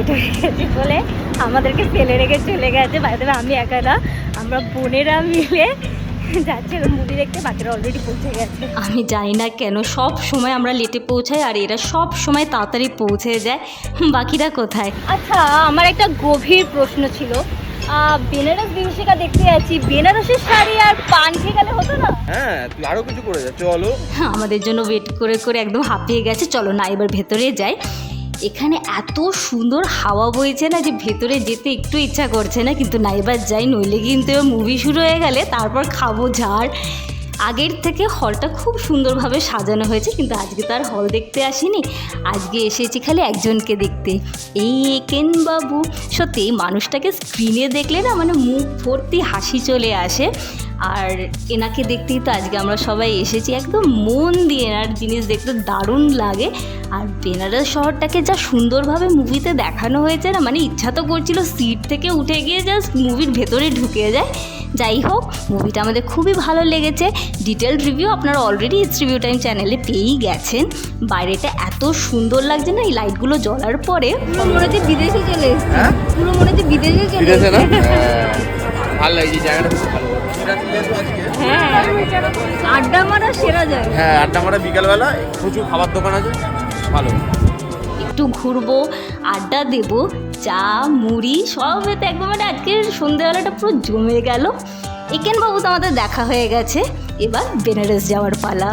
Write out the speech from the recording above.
Late হয়ে গেছে বলে? আমাদেরকে ফেলে রেখে চলে গেছে। বাইরে আমি একা না আমরা বোনেরা মিলে যাচ্ছে মুভি দেখতে। বাকিরা অলরেডি পৌঁছে গেছে। আমি জানি না কেন সব সময় আমরা লেটে পৌঁছাই আর এরা সব সময় তাড়াতাড়ি পৌঁছে যায়। বাকিরা কোথায়? আচ্ছা আমার একটা গভীর প্রশ্ন ছিল। বেনারস বিভূষিকা দেখতে যাচ্ছি। বেনারসের শাড়ি আর পান খেয়ে গেলে হতো না? হ্যাঁ তুই আরও কিছু করে যা চলো আমাদের জন্য ওয়েট করে করে একদম হাঁপিয়ে গেছে। চলো না এবার ভেতরে যাই। এখানে এত সুন্দর হাওয়া বইছে না যে ভেতরে যেতে একটু ইচ্ছা করছে না, কিন্তু না এবার যাই, নইলে কিন্তু মুভি শুরু হয়ে গেলে তারপর খাব ঝাড়। আগের থেকে হলটা খুব সুন্দরভাবে সাজানো হয়েছে, কিন্তু আজকে তার হল দেখতে আসিনি। আজকে এসেছি খালি একজনকে দেখতে। এই একেন বাবু। সত্যি মানুষটাকে স্ক্রিনে দেখলে না মানে মুখ ভর্তি হাসি চলে আসে। আর এনাকে দেখতেই তো আজকে আমরা সবাই এসেছি। একদম মন দিয়ে এনার জিনিস দেখতে দারুণ লাগে। আর বেনারস শহরটাকে যা সুন্দরভাবে মুভিতে দেখানো হয়েছে না মানে ইচ্ছা তো করছিল সিট থেকে উঠে গিয়ে জাস্ট মুভির ভেতরে ঢুকে যায়। যাই হোক মুভিটা আমাদের খুবই ভালো লেগেছে। ডিটেল রিভিউ আপনারা অলরেডি ইটস রিভিউ টাইম চ্যানেলে পেয়েই গেছেন। বাইরেটা এত সুন্দর লাগছে না এই লাইটগুলো জ্বলার পরে। পুরো মনে হচ্ছে বিদেশে চলে এসেছে। হ্যাঁ? পুরো মনে হচ্ছে বিদেশে চলে এসেছে। হ্যাঁ, ভালো লাগছে জায়গাটা ভালো। আজকে হ্যাঁ আড্ডা মারা সেরা যায় হ্যাঁ আড্ডা মারা বিকালবেলা প্রচুর খাবার দোকান আছে ভালো। একটু ঘুরবো আড্ডা দেবো চা মুড়ি সব একদম মানে আজকের সন্ধ্যেবেলাটা পুরো জমে গেল। একেন বাবু তো আমাদের দেখা হয়ে গেছে। এবার বেনারস যাওয়ার পালা।